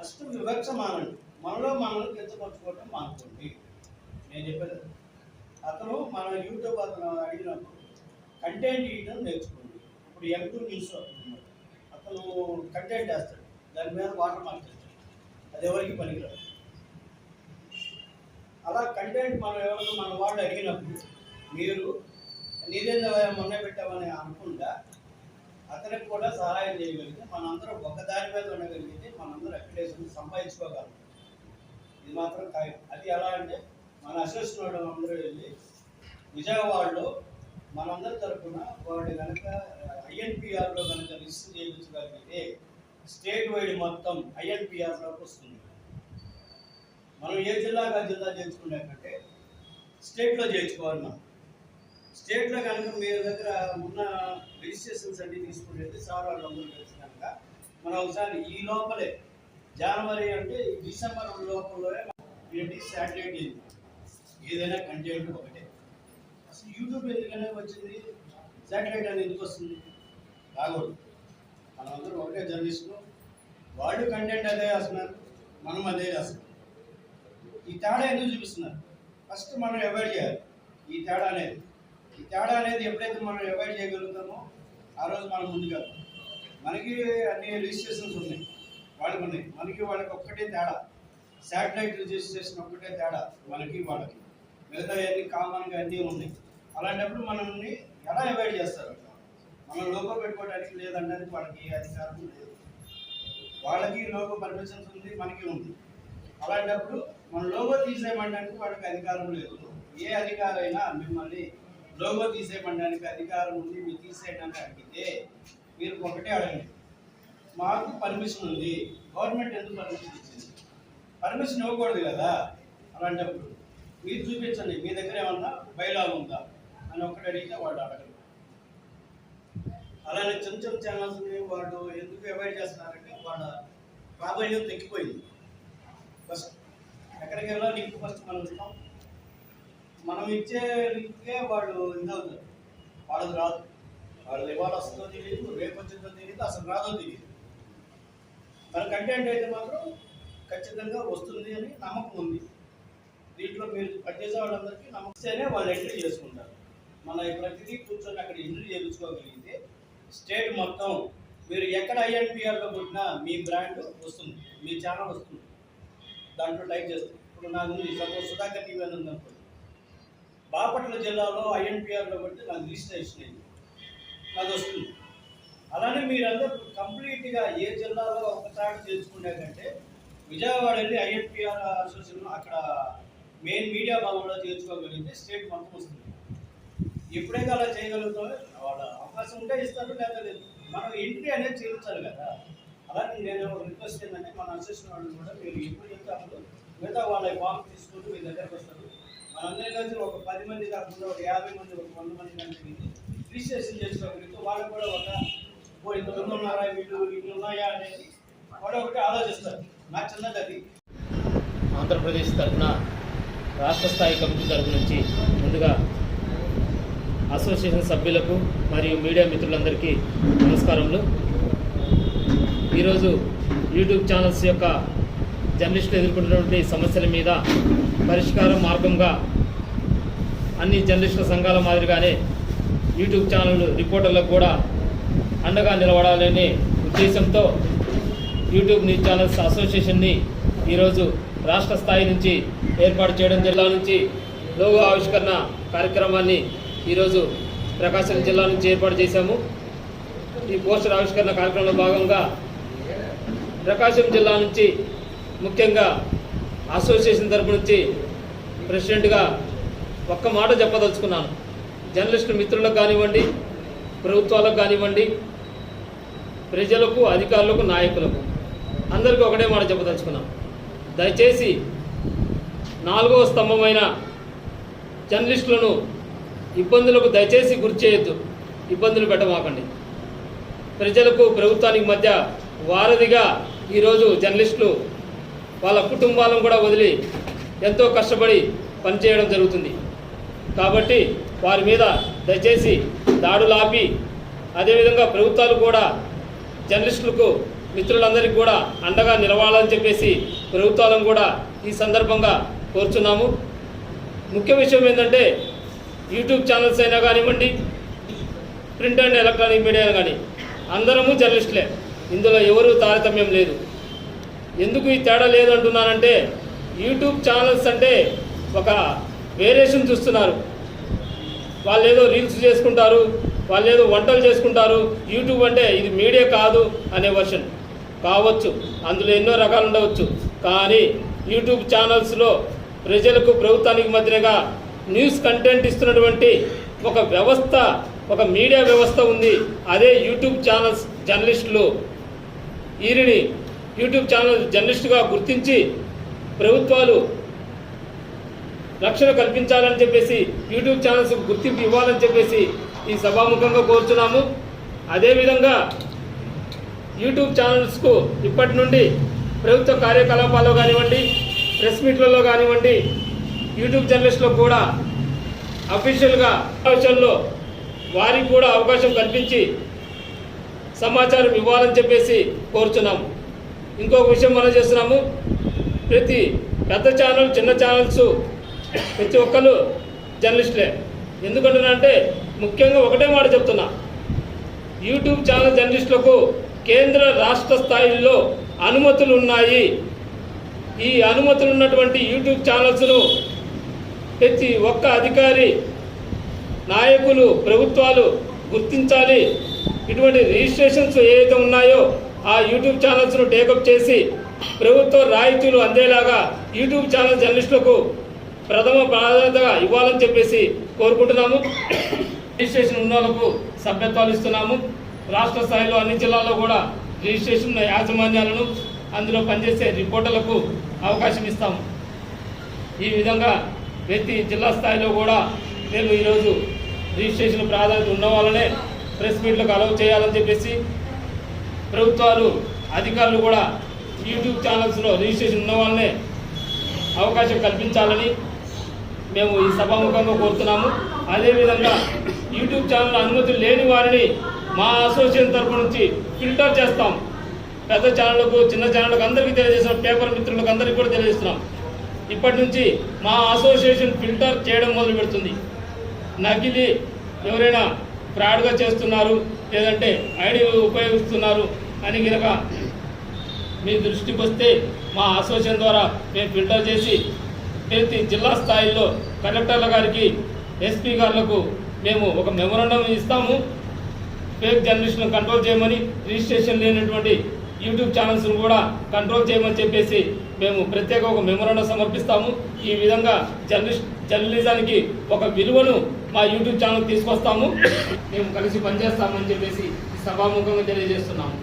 First వివక్ష మానండి మనలో మనల్ని కించపరచుకోవడం మానుకోండి. నేను చెప్పాను అతను మన యూట్యూబ్ అతను అడిగినప్పుడు కంటెంట్ ఇవ్వడం నేర్చుకోండి. ఇప్పుడు ఎం టూ న్యూస్ అతను అతను కంటెంట్ వేస్తాడు. దాని మీద వాటర్ మార్క్ చేస్తాడు. అది ఎవరికి పనికిరాదు. అలా కంటెంట్ మనం ఎవరు మన వాళ్ళు అడిగినప్పుడు మీరు నీదేంద్ర మొన్న పెట్టామని అనుకుంటా అతనికి కూడా సహాయం చేయగలిగితే మనందరం ఒక దాని మీద ఉండగలిగితే మనందరం అక్రిడేషన్ సంపాదించుకోగలం. ఇది మాత్రం ఖాయం. అది ఎలా అంటే మన అసోసియేషన్ అందరూ వెళ్ళి విజయవాడలో మనందరి తరఫున వాడు కనుక ఐఎన్పిఆర్లో కనుక రిజిస్టర్ చేయించగలిగితే స్టేట్ వైడ్ మొత్తం ఐఎన్పిఆర్లోకి వస్తుంది. మనం ఏ జిల్లాగా జిల్లా చేయించుకునే స్టేట్లో చేయించుకోవాలి మనం. స్టేట్లో కనుక మీ దగ్గర ఉన్న రిజిస్టర్ అన్ని తీసుకునేది సార్ వాళ్ళందరూ మనం ఒకసారి ఈ లోపలే జనవరి అంటే డిసెంబర్ లోపలే ఏంటి శాటిలైట్ ఏంటి ఏదైనా కంటెంట్ ఒకటే. అసలు యూట్యూబ్ ఎందుకనే వచ్చింది? శాటిలైట్ అనేది ఎందుకు వస్తుంది? రాకూడదు. మనమందరం ఒకటే జర్నలిస్టులు. వాళ్ళు కంటెంట్ అదే వేస్తున్నారు మనం అదే వేస్తున్నాం. ఈ తేడా ఎందుకు చూపిస్తున్నారు? ఫస్ట్ మనం అవాయిడ్ చేయాలి. ఈ తేడా అనేది. ఈ తేడా అనేది ఎప్పుడైతే మనం అవాయిడ్ చేయగలుగుతామో ఆ రోజు మనం ముందుగా మనకి అన్ని రిజిస్ట్రేషన్స్ ఉన్నాయి. వాళ్ళకి ఉన్నాయి. మనకి వాళ్ళకి ఒక్కటే తేడా. శాటిలైట్ రిజిస్ట్రేషన్ ఒక్కటే తేడా. మనకి వాళ్ళకి. మిగతా అన్ని కామన్గా అన్నీ ఉన్నాయి. అలాంటప్పుడు మనల్ని ఎలా అవాయిడ్ చేస్తారు? మనం లోగో పెట్టుకోవడానికి లేదన్నది వాళ్ళకి ఏ అధికారం లేదు. వాళ్ళకి లోగో పర్మిషన్స్ ఉంది మనకి ఉంది. అలాంటప్పుడు మన లోగో తీసేయమనడానికి వాళ్ళకి అధికారం లేదు. ఏ అధికారైనా మిమ్మల్ని లోగో తీసేయమనడానికి అధికారం ఉంది మీరు తీసేయడానికి అడిగితే మీరు ఒకటే అడగండి. మాకు పర్మిషన్ ఉంది. గవర్నమెంట్ ఎందుకు పర్మిషన్ ఇచ్చింది? పర్మిషన్ ఇవ్వకూడదు కదా అలాంటప్పుడు. మీరు చూపించండి మీ దగ్గర ఏమన్నా బయలాగ్ ఉందా? అని ఒకటి అడిగితే వాళ్ళు అడగరు అలానే చిన్న చిన్న ఛానల్స్ని వాళ్ళు ఎందుకు అవాయిడ్ చేస్తున్నారంటే వాళ్ళ ప్రాబల్యం తగ్గిపోయింది. ఫస్ట్ ఎక్కడికి వెళ్ళా లింక్ ఫస్ట్ మనం ఇస్తాం మనం ఇచ్చే లింక్కే వాళ్ళు ఇదవుతారు. వాళ్ళది రాదు. వాళ్ళది ఇవాళ వస్తుందో తెలియదు రేపు వచ్చిందో తెలియదు అసలు రాదో తెలియదు మన కంటెంట్ అయితే మాత్రం ఖచ్చితంగా వస్తుంది అని నమ్మకం ఉంది. దీంట్లో మీరు పనిచేసే వాళ్ళందరికీ నమస్తేనే వాళ్ళు ఎంట్రీ చేసుకుంటారు. మన ప్రతిదీ కూర్చొని అక్కడ ఎంట్రీ చేయించుకోగలిగితే స్టేట్ మొత్తం మీరు ఎక్కడ ఐఎన్పిఆర్లో కొట్టినా మీ బ్రాండ్ వస్తుంది మీ ఛానల్ వస్తుంది. దాంట్లో టైప్ చేస్తుంది ఇప్పుడు నాకు సపోజ్ సుధాకర్ టీవీ అని ఉందనుకోండి. బాపట్ల జిల్లాలో ఐఎన్పిఆర్లో కొట్టి నాకు రిజిస్ట్రేషన్ అయింది. నాకు వస్తుంది. అలానే మీరందరూ కంప్లీట్గా ఏ జిల్లాలో ఒకసారి తెలుసుకునే కంటే విజయవాడ వెళ్ళి ఐఎన్పిఆర్ అసోసియేషన్ అక్కడ మెయిన్ మీడియా భాగంలో చేర్చుకోగలిగితే స్టేట్ మొత్తం వస్తుంది. ఎప్పుడైతే అలా చేయగలుగుతామో వాళ్ళ అవకాశం ఉంటే ఇస్తారు లేదా లేదు. మనం ఎంట్రీ అనేది చేయించాలి కదా. అలాగే నేను రిక్వెస్ట్ ఏంటంటే మన అసోసియేషన్ వాళ్ళు కూడా మీరు ఎప్పుడు చెప్తే అప్పుడు మిగతా వాళ్ళ ఫామ్ తీసుకుంటూ మీ దగ్గరకు వస్తారు. మనందరం కలిసి ఒక పది మంది కాకుండా ఒక యాభై మంది ఒక వంద మంది కలిసి రిజిస్ట్రేషన్ చేసుకోగలిగితే వాళ్ళకు కూడా ఒక ఓ ఇంతమంది ఉన్నారా వీళ్ళు వీళ్ళు ఉన్నాయా అనేది వాళ్ళు ఒకటి ఆలోచిస్తారు. నా చిన్నది అది. ఆంధ్రప్రదేశ్ తరఫున రాష్ట్ర స్థాయి కమిటీ తరఫు నుంచి ముందుగా అసోసియేషన్ సభ్యులకు మరియు మీడియా మిత్రులందరికీ నమస్కారములు. ఈరోజు యూట్యూబ్ ఛానల్స్ యొక్క జర్నలిస్టులు ఎదుర్కొంటున్నటువంటి సమస్యల మీద పరిష్కార మార్గంగా అన్ని జర్నలిస్టుల సంఘాల మాదిరిగానే యూట్యూబ్ ఛానల్ రిపోర్టర్లకు కూడా అండగా నిలబడాలనే ఉద్దేశంతో యూట్యూబ్ న్యూస్ ఛానల్స్ అసోసియేషన్ని ఈరోజు రాష్ట్ర స్థాయి నుంచి ఏర్పాటు చేయడం జిల్లా నుంచి లోగో ఆవిష్కరణ కార్యక్రమాన్ని ఈరోజు ప్రకాశం జిల్లా నుంచి ఏర్పాటు చేశాము. ఈ పోస్టర్ ఆవిష్కరణ కార్యక్రమంలో భాగంగా ప్రకాశం జిల్లా నుంచి ముఖ్యంగా అసోసియేషన్ తరపు నుంచి ప్రెసిడెంట్గా ఒక్క మాట చెప్పదలుచుకున్నాను. జర్నలిస్టు మిత్రులకు కానివ్వండి ప్రభుత్వాలకు కానివ్వండి ప్రజలకు అధికారులకు నాయకులకు అందరికీ ఒకటే మాట చెప్పదలుచుకున్నాం దయచేసి నాలుగవ స్తంభమైన జర్నలిస్టులను ఇబ్బందులకు దయచేసి గురి చేయొద్దు. ఇబ్బందులు పెట్టమాకండి. ప్రజలకు ప్రభుత్వానికి మధ్య వారధిగా ఈరోజు జర్నలిస్టులు వాళ్ళ కుటుంబాలను కూడా వదిలి ఎంతో కష్టపడి పనిచేయడం జరుగుతుంది. కాబట్టి వారి మీద దయచేసి దాడులు ఆపి అదేవిధంగా ప్రభుత్వాలు కూడా జర్నలిస్టులకు మిత్రులందరికీ కూడా అండగా నిలవాలని చెప్పేసి ప్రభుత్వాలను కూడా ఈ సందర్భంగా కోరుచున్నాము. ముఖ్య విషయం ఏంటంటే యూట్యూబ్ ఛానల్స్ అయినా కానివ్వండి ప్రింట్ అండ్ ఎలక్ట్రానిక్ మీడియా కానీ అందరము జర్నలిస్టులే. ఇందులో ఎవరు తారతమ్యం లేదు. ఎందుకు ఈ తేడా లేదు అంటున్నానంటే యూట్యూబ్ ఛానల్స్ అంటే ఒక వేరియేషన్ చూస్తున్నారు. వాళ్ళు ఏదో రీల్స్ చేసుకుంటారు వాళ్ళు ఏదో వంటలు చేసుకుంటారు. యూట్యూబ్ అంటే ఇది మీడియా కాదు అనే వర్షన్. కావచ్చు అందులో ఎన్నో రకాలు ఉండవచ్చు. కానీ యూట్యూబ్ ఛానల్స్లో ప్రజలకు ప్రభుత్వానికి మధ్యగా న్యూస్ కంటెంట్ ఇస్తున్నటువంటి ఒక వ్యవస్థ ఒక మీడియా వ్యవస్థ ఉంది. అదే యూట్యూబ్ ఛానల్స్ జర్నలిస్టులు. వీరిని యూట్యూబ్ ఛానల్ జర్నలిస్టుగా గుర్తించి ప్రభుత్వాలు రక్షణ కల్పించాలని చెప్పేసి యూట్యూబ్ ఛానల్స్ గుర్తింపు ఇవ్వాలని చెప్పేసి ఈ సభాముఖంగా కోరుచున్నాము. అదేవిధంగా యూట్యూబ్ ఛానల్స్కు ఇప్పటి నుండి ప్రభుత్వ కార్యకలాపాల్లో కానివ్వండి ప్రెస్ మీట్లలో కానివ్వండి యూట్యూబ్ జర్నలిస్ట్లో కూడా అఫీషియల్గా విషయంలో వారికి కూడా అవకాశం కల్పించి సమాచారం ఇవ్వాలని చెప్పేసి కోరుచున్నాము. ఇంకొక విషయం మనం చేస్తున్నాము. ప్రతి పెద్ద ఛానల్ చిన్న ఛానల్స్ ప్రతి ఒక్కరు జర్నలిస్టులే. ఎందుకంటున్నానంటే ముఖ్యంగా ఒకటే మాట చెప్తున్నా. యూట్యూబ్ ఛానల్ జర్నలిస్టులకు కేంద్ర రాష్ట్ర స్థాయిలో అనుమతులు ఉన్నాయి ఈ అనుమతులు ఉన్నటువంటి యూట్యూబ్ ఛానల్స్ను ప్రతి ఒక్క అధికారి నాయకులు ప్రభుత్వాలు గుర్తించాలి. ఇటువంటి రిజిస్ట్రేషన్స్ ఏవైతే ఉన్నాయో ఆ యూట్యూబ్ ఛానల్స్ను టేకప్ చేసి ప్రభుత్వ రాయితీలు అందేలాగా యూట్యూబ్ ఛానల్ జర్నలిస్టులకు ప్రథమ ప్రాధాన్యతగా ఇవ్వాలని చెప్పేసి కోరుకుంటున్నాము. రిజిస్ట్రేషన్ ఉన్న వాళ్ళకు సభ్యత్వాలు ఇస్తున్నాము. రాష్ట్ర స్థాయిలో అన్ని జిల్లాల్లో కూడా రిజిస్ట్రేషన్ యాజమాన్యాలను అందులో పనిచేసే రిపోర్టర్లకు అవకాశం ఇస్తాము. ఈ విధంగా ప్రతి జిల్లా స్థాయిలో కూడా మేము ఈరోజు రిజిస్ట్రేషన్ ప్రాధాన్యత ఉన్న వాళ్ళనే ప్రెస్ మీట్లకు అలౌ చేయాలని చెప్పేసి ప్రభుత్వాలు అధికారులు కూడా యూట్యూబ్ ఛానల్స్లో రిజిస్ట్రేషన్ ఉన్న వాళ్ళనే అవకాశం కల్పించాలని మేము ఈ సభాముఖంగా కోరుతున్నాము. అదేవిధంగా యూట్యూబ్ ఛానల్ అనుమతి లేని వారిని మా అసోసియేషన్ తరపు నుంచి ఫిల్టర్ చేస్తాం. పెద్ద ఛానళ్ళకు చిన్న ఛానళ్ళకు అందరికీ తెలియజేస్తున్నాం. పేపర్ మిత్రులకు అందరికీ కూడా తెలియజేస్తున్నాం. ఇప్పటి నుంచి మా అసోసియేషన్ ఫిల్టర్ చేయడం మొదలు పెడుతుంది. నకిలీ ఎవరైనా ఫ్రాడ్గా చేస్తున్నారు లేదంటే ఐడి ఉపయోగిస్తున్నారు అని కనుక మీ దృష్టికి వస్తే మా అసోసియేషన్ ద్వారా మేము ఫిల్టర్ చేసి ప్రతి జిల్లా స్థాయిలో కలెక్టర్ల గారికి ఎస్పీ గారులకు మేము ఒక మెమోరాండం ఇస్తాము. ఫేక్ జర్నలిస్ట్ను కంట్రోల్ చేయమని రిజిస్ట్రేషన్ లేనటువంటి యూట్యూబ్ ఛానల్స్ను కూడా కంట్రోల్ చేయమని చెప్పేసి మేము ప్రత్యేక ఒక మెమోరాండం సమర్పిస్తాము. ఈ విధంగా జర్నలిస్ట్ జర్నలిజానికి ఒక విలువను మా యూట్యూబ్ ఛానల్ తీసుకొస్తాము. మేము కలిసి పనిచేస్తామని చెప్పేసి సభాముఖంగా తెలియజేస్తున్నాము.